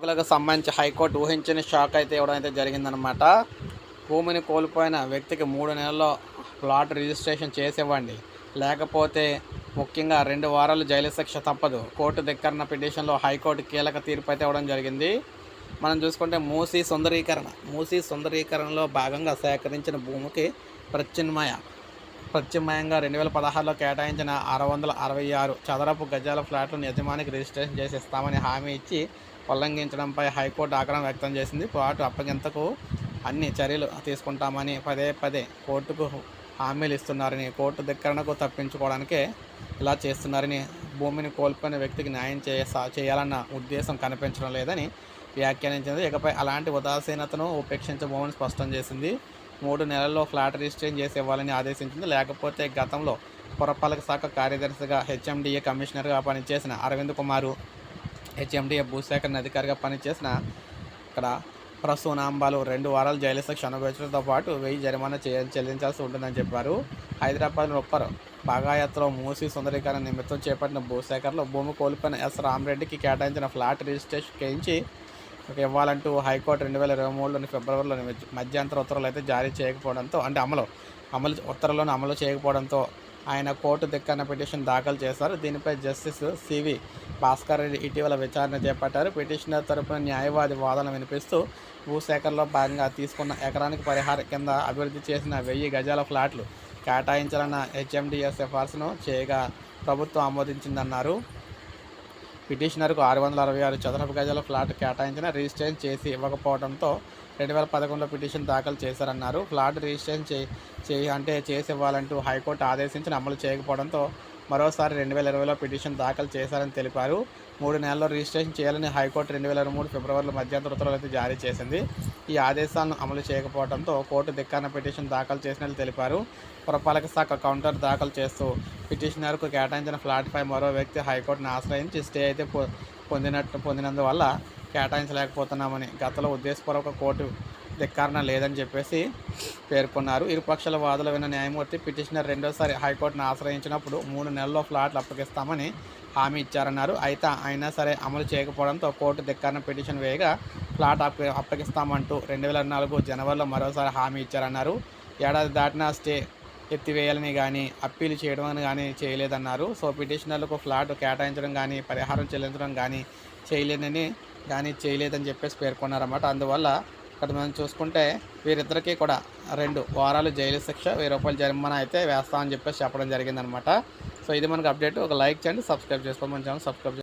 హక్కులకు సంబంధించి హైకోర్టు ఊహించని షాక్ అయితే ఇవ్వడం అయితే జరిగిందనమాట భూమిని కోల్పోయిన వ్యక్తికి మూడు నెలల్లో ప్లాట్ రిజిస్ట్రేషన్ చేసివ్వండి. లేకపోతే ముఖ్యంగా రెండు వారాలు జైలు శిక్ష తప్పదు. కోర్టు ధిక్కరణ పిటిషన్లో హైకోర్టు కీలక తీర్పు అయితే ఇవ్వడం జరిగింది. మనం చూసుకుంటే మూసీ సుందరీకరణ. మూసీ సుందరీకరణలో భాగంగా సేకరించిన భూమికి ప్రత్యామ్నాయ ప్రత్యామ్నాయంగా రెండు వేల పదహారులో కేటాయించిన ఆరు వందల అరవై ఆరు చదరపు గజాల ఫ్లాట్లను యజమానికి రిజిస్ట్రేషన్ చేసి ఇస్తామని హామీ ఇచ్చి ఉల్లంఘించడంపై హైకోర్టు ఆగ్రహం వ్యక్తం చేసింది. ప్లాటు అప్పగింతకు అన్ని చర్యలు తీసుకుంటామని పదే పదే కోర్టుకు హామీలు ఇస్తున్నారని కోర్టు ధిక్కరణకు తప్పించుకోవడానికే ఇలా చేస్తున్నారని భూమిని కోల్పోయిన వ్యక్తికి న్యాయం చేయ చేయాలన్న ఉద్దేశం కనిపించడం లేదని వ్యాఖ్యానించింది. ఇకపై అలాంటి ఉదాసీనతను ఉపేక్షించబోమని స్పష్టం చేసింది. మూడు నెలల్లో ఫ్లాట్ రిజిస్ట్రేషన్ చేసి ఇవ్వాలని ఆదేశించింది. లేకపోతే గతంలో పురపాలక శాఖ కార్యదర్శిగా హెచ్ఎండిఏ కమిషనర్గా పనిచేసిన అరవింద్ కుమారు హెచ్ఎండిఏ భూసేకరణ అధికారిగా పనిచేసిన ఇక్కడ ప్రసూనాంబాలు రెండు వారాలు జైలు శిక్ష అనుభవించడంతో పాటు వెయ్యి జరిమానా చేయ చెల్లించాల్సి ఉంటుందని చెప్పారు. హైదరాబాద్ రొప్పర్ బాగాయత్లో మూసి సుందరీకరణ నిమిత్తం చేపట్టిన భూసేకరణలో భూమి కోల్పోయిన ఎస్ రామరెడ్డికి కేటాయించిన ఫ్లాట్ రిజిస్ట్రేషన్ చేయించి ఇవ్వాలంటూ హైకోర్టు రెండు వేల ఇరవై మూడులోని ఫిబ్రవరిలోని మధ్య- మధ్యంతర ఉత్తర్వులు అయితే జారీ చేయకపోవడంతో అంటే అమలు అమలు ఉత్తర్వులను అమలు చేయకపోవడంతో ఆయన కోర్టు దిక్కన్న పిటిషన్ దాఖలు చేశారు. దీనిపై జస్టిస్ సివి భాస్కర్ రెడ్డి ఇటీవల విచారణ చేపట్టారు. పిటిషనర్ తరపున న్యాయవాది వాదన వినిపిస్తూ భూసేకరణలో భాగంగా తీసుకున్న ఎకరానికి పరిహారం కింద అభివృద్ధి చేసిన వెయ్యి గజాల ఫ్లాట్లు కేటాయించాలన్న హెచ్ఎండిఎస్ సిఫార్సును చేయగా ప్రభుత్వం ఆమోదించిందన్నారు. పిటిషనర్కు ఆరు వందల అరవై ఆరు చదరపు గజాల ఫ్లాట్ కేటాయించిన రిజిస్ట్రేషన్ చేసి ఇవ్వకపోవడంతో రెండు వేల పదకొండులో పిటిషన్ దాఖలు చేశారన్నారు. ఫ్లాట్ రిజిస్ట్రేషన్ చే చేయి అంటే చేసి ఇవ్వాలంటూ హైకోర్టు ఆదేశించిన అమలు చేయకపోవడంతో మరోసారి రెండు వేల ఇరవైలో పిటిషన్ దాఖలు చేశారని తెలిపారు. మూడు నెలల్లో రిజిస్ట్రేషన్ చేయాలని హైకోర్టు రెండు వేల ఇరవై మూడు ఫిబ్రవరిలో మధ్యంతర ఉత్తర్వులు అయితే జారీ చేసింది. ఈ ఆదేశాలను అమలు చేయకపోవడంతో కోర్టు దిక్కాన పిటిషన్ దాఖలు చేసినట్లు తెలిపారు. పురపాలక శాఖ కౌంటర్ దాఖలు చేస్తూ పిటిషనర్కు కేటాయించిన ఫ్లాట్పై మరో వ్యక్తి హైకోర్టును ఆశ్రయించి స్టే అయితే పొందినట్టు పొందినందువల్ల కేటాయించలేకపోతున్నామని గతంలో ఉద్దేశపూర్వక కోర్టు ధిక్కారణ లేదని చెప్పేసి పేర్కొన్నారు. ఇరుపక్షాల వాదులు విన్న న్యాయమూర్తి పిటిషనర్ రెండోసారి హైకోర్టును ఆశ్రయించినప్పుడు మూడు నెలల్లో ఫ్లాట్లు అప్పగిస్తామని హామీ ఇచ్చారన్నారు. అయితే అయినా సరే అమలు చేయకపోవడంతో కోర్టు ధిక్కారణ పిటిషన్ వేయగా ఫ్లాట్ అప్ప అప్పగిస్తామంటూ రెండు వేల నాలుగు జనవరిలో మరోసారి హామీ ఇచ్చారన్నారు. ఏడాది దాటినా స్టే ఎత్తివేయాలని కానీ అప్పీలు చేయడం అని కానీ చేయలేదన్నారు. సో పిటిషనర్లకు ఫ్లాట్ కేటాయించడం కానీ పరిహారం చెల్లించడం కానీ చేయలేదని కానీ చేయలేదని చెప్పేసి పేర్కొన్నారన్నమాట. అందువల్ల ఇక్కడ మనం చూసుకుంటే వీరిద్దరికీ కూడా రెండు వారాలు జైలు శిక్ష వెయ్యి రూపాయలు జరిమానా అయితే వేస్తామని చెప్పేసి చెప్పడం జరిగిందనమాట. సో ఇది మనకు అప్డేట్. ఒక లైక్ చేయండి సబ్స్క్రైబ్ చేసుకోమని ఛానల్ సబ్స్క్రైబ్